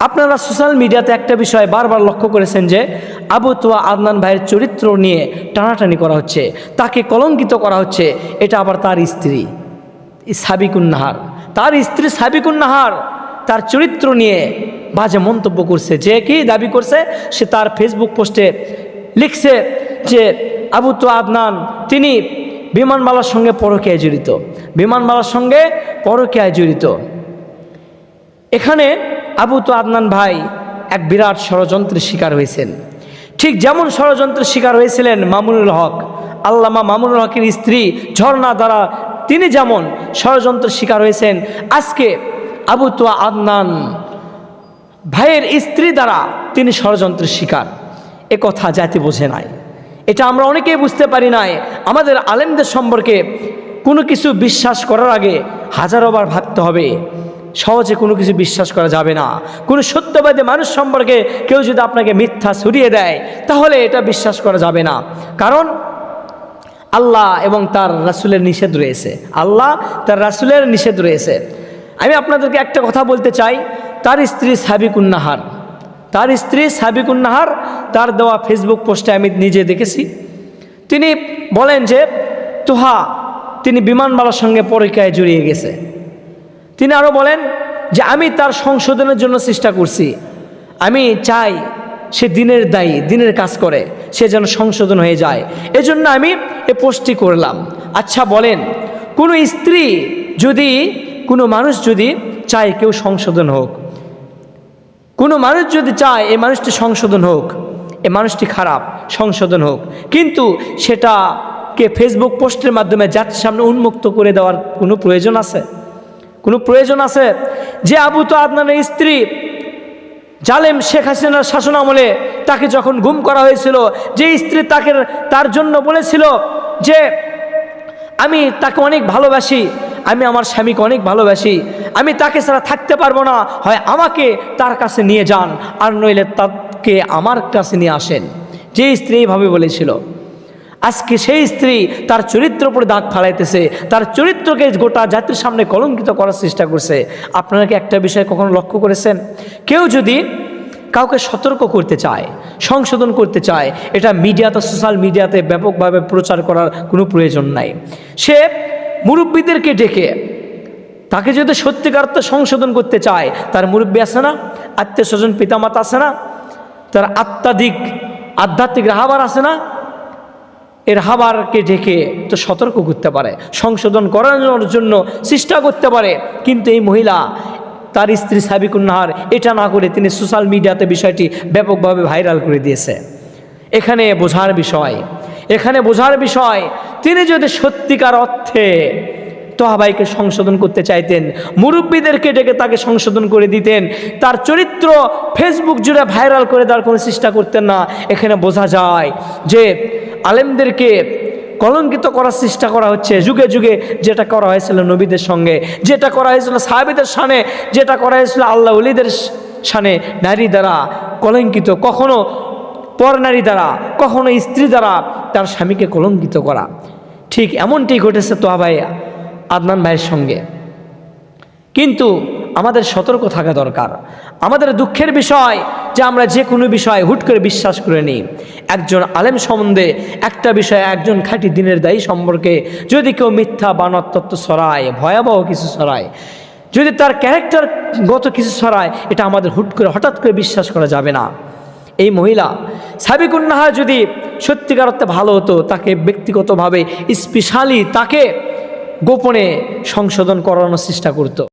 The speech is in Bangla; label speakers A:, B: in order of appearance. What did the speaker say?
A: আপনারা সোশ্যাল মিডিয়াতে একটা বিষয় বারবার লক্ষ্য করেছেন যে আবু তোয়া আদনান ভাইয়ের চরিত্র নিয়ে টানাটানি করা হচ্ছে, তাকে কলঙ্কিত করা হচ্ছে, এটা আবার তার স্ত্রী, সাবিকুন্নাহার। তার স্ত্রী সাবিকুন্নাহার তার চরিত্র নিয়ে বাজে মন্তব্য করছে, যে কি দাবি করছে, সে তার ফেসবুক পোস্টে লিখছে যে আবু তো আদনান, তিনি বিমানবালার সঙ্গে পরকীয়ায় জড়িত বিমানবালার সঙ্গে পরকীয়ায় জড়িত। এখানে আবু তো আদনান ভাই এক বিরাট ষড়যন্ত্রের শিকার হয়েছেন। ঠিক যেমন ষড়যন্ত্রের শিকার হয়েছিলেন মামুনুল হক, আল্লামা মামুনুল হকের স্ত্রী ঝর্ণা দ্বারা তিনি যেমন ষড়যন্ত্রের শিকার হয়েছেন, আজকে আবু তো আদনান ভাইয়ের স্ত্রী দ্বারা তিনি ষড়যন্ত্রের শিকার। এ কথা জাতি বোঝে নাই। এটা আমরা অনেকেই বুঝতে পারি নাই। আমাদের আলেমদের সম্পর্কে কোনো কিছু বিশ্বাস করার আগে হাজারোবার ভাবতে হবে। সহজে কোনো কিছু বিশ্বাস করা যাবে না। কোনো সত্যবাদী মানুষ সম্পর্কে কেউ যদি আপনাকে মিথ্যা ছড়িয়ে দেয়, তাহলে এটা বিশ্বাস করা যাবে না। কারণ আল্লাহ এবং তার রাসুলের নিষেধ রয়েছে। আল্লাহ, তার রাসুলের নিষেধ রয়েছে। আমি আপনাদেরকে একটা কথা বলতে চাই। তার স্ত্রী সাবিকুন্নাহার। তার স্ত্রী সাবিকুন্নাহার, তার দেওয়া ফেসবুক পোস্টে আমি নিজে দেখেছি। তিনি বলেন যে, তোহা তিনি বিমানবালার সঙ্গে পরীক্ষায় জড়িয়ে গেছে। তিনি আরও বলেন যে আমি তার সংশোধনের জন্য চেষ্টা করছি। আমি চাই সে দিনের দায়ী, দিনের কাজ করে, সে যেন সংশোধন হয়ে যায়। এজন্য আমি এ পোস্টটি করলাম। আচ্ছা বলেন, কোনো স্ত্রী যদি, কোনো মানুষ যদি চায় কেউ সংশোধন হোক, কোনো মানুষ যদি চায় এই মানুষটি সংশোধন হোক, এ মানুষটি খারাপ, সংশোধন হোক, কিন্তু সেটাকে ফেসবুক পোস্টের মাধ্যমে জাতির সামনে উন্মুক্ত করে দেওয়ার কোনো প্রয়োজন আছে? কোনো প্রয়োজন আছে? যে আবু তো আদনানের স্ত্রী জালেম শেখ হাসিনার শাসন আমলে তাকে যখন গুম করা হয়েছিল, যে স্ত্রী তাকে তার জন্য বলেছিল যে, আমি তাকে অনেক ভালোবাসি, আমি আমার স্বামীকে অনেক ভালোবাসি, আমি তাকে ছাড়া থাকতে পারব না, হয় আমাকে তার কাছে নিয়ে যান, আর নইলে তাকে আমার কাছে নিয়ে আসেন। যে স্ত্রী এইভাবে বলেছিল। আজকে সেই স্ত্রী তার চরিত্র উপরে দাগ ফালাইতেছে। তার চরিত্রকে গোটা জাতির সামনে কলঙ্কিত করার চেষ্টা করছে। আপনারা কি একটা বিষয় কখনো লক্ষ্য করেছেন? কেউ যদি কাউকে সতর্ক করতে চায়, সংশোধন করতে চায়, এটা মিডিয়াতে সোশ্যাল মিডিয়াতে ব্যাপকভাবে প্রচার করার কোনো প্রয়োজন নাই। সে মুরব্বীদেরকে ডেকে, তাকে যদি সত্যিকার সংশোধন করতে চায়, তার মুরব্বী আছে না? আত্মীয় স্বজন, পিতামাতা আছে না? তার আত্মাধিক, আধ্যাত্মিক রাহাবার আছে না? এর হাবারকে ডেকে তো সতর্ক করতে পারে, সংশোধন করানোর জন্য চেষ্টা করতে পারে। কিন্তু এই মহিলা, তার স্ত্রী সাবিকুন্নাহার, এটা না করে তিনি সোশ্যাল মিডিয়াতে বিষয়টি ব্যাপকভাবে ভাইরাল করে দিয়েছে। এখানে বোঝার বিষয়, এখানে বোঝার বিষয়, তিনি যদি সত্যিকার অর্থে তোহাবাইকে সংশোধন করতে চাইতেন, মুরব্বীদেরকে ডেকে তাকে সংশোধন করে দিতেন, তার চরিত্র ফেসবুক জুড়ে ভাইরাল করে দেওয়ার কোনো চেষ্টা করতেন না, এখানে বোঝা যায় যে আলেমদেরকে কলঙ্কিত করার চেষ্টা করা হচ্ছে। যুগে যুগে যেটা করা হয়েছিল নবীদের সঙ্গে, যেটা করা হয়েছিল সাহাবিদের সানে, যেটা করা হয়েছিল আল্লাহ উলিদের সানে, নারী দ্বারা কলঙ্কিত। কখনো পর নারী দ্বারা, কখনো স্ত্রী দ্বারা তার স্বামীকে কলঙ্কিত করা। ঠিক এমনটি ঘটেছে তোয়া ভাই আদনান ভাইয়ের সঙ্গে। কিন্তু আমাদের সতর্ক থাকা দরকার। আমাদের দুঃখের বিষয় যে আমরা যে কোনো বিষয়ে হুট করে বিশ্বাস করে নিই। একজন আলেম সম্বন্ধে একটা বিষয়ে একজন খাঁটি দিনের দায়ী সম্পর্কে যদি কেউ মিথ্যা বানর তত্ত্ব সরায় ভয়াবহ কিছু সরায় যদি তার ক্যারেক্টারগত কিছু সরায় এটা আমাদের হুট করে, হঠাৎ করে বিশ্বাস করা যাবে না। এই মহিলা সাবিকুন্নাহা যদি সত্যিকার অর্থে ভালো হতো, তাকে ব্যক্তিগতভাবে, স্পেশালি তাকে গোপনে সংশোধন করানোর চেষ্টা করতো।